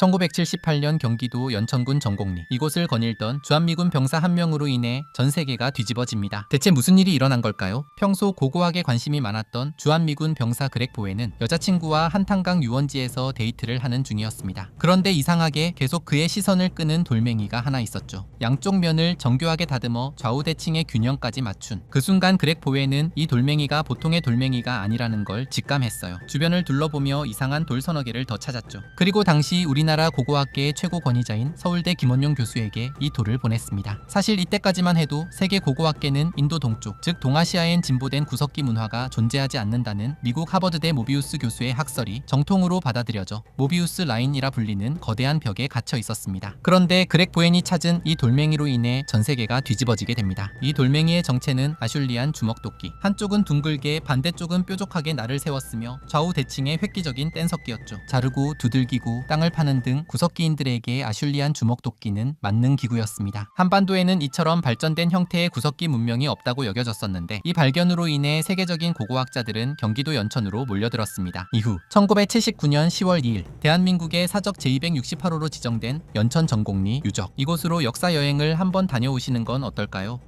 1978년 경기도 연천군 정곡리 이곳을 거닐던 주한미군 병사 한 명으로 인해 전 세계가 뒤집어집니다. 대체 무슨 일이 일어난 걸까요? 평소 고고학에 관심이 많았던 주한미군 병사 그렉 보에는 여자친구와 한탄강 유원지에서 데이트를 하는 중이었습니다. 그런데 이상하게 계속 그의 시선을 끄는 돌멩이가 하나 있었죠. 양쪽 면을 정교하게 다듬어 좌우 대칭의 균형까지 맞춘 그 순간 그렉 보에는 이 돌멩이가 보통의 돌멩이가 아니라는 걸 직감했어요. 주변을 둘러보며 이상한 돌 서너 개를 더 찾았죠. 그리고 당시 우리나라 고고학계의 최고 권위자인 서울대 김원용 교수에게 이 돌을 보냈습니다. 사실 이때까지만 해도 세계 고고학계는 인도 동쪽, 즉 동아시아엔 진보된 구석기 문화가 존재하지 않는다는 미국 하버드대 모비우스 교수의 학설이 정통으로 받아들여져 모비우스 라인이라 불리는 거대한 벽에 갇혀 있었습니다. 그런데 그렉 보엔이 찾은 이 돌멩이로 인해 전 세계가 뒤집어지게 됩니다. 이 돌멩이의 정체는 아슐리안 주먹도끼. 한쪽은 둥글게 반대쪽은 뾰족하게 날을 세웠으며 좌우 대칭의 획기적인 뗀석기였죠. 자르고 두들기고 땅을 파는 등 구석기인들에게 아슐리안 주먹도끼는 만능 기구였습니다. 한반도에는 이처럼 발전된 형태의 구석기 문명이 없다고 여겨졌었는데 이 발견으로 인해 세계적인 고고학자들은 경기도 연천으로 몰려들었습니다. 이후 1979년 10월 2일 대한민국의 사적 제268호로 지정된 연천 전곡리 유적 이곳으로 역사 여행을 한번 다녀오시는 건 어떨까요?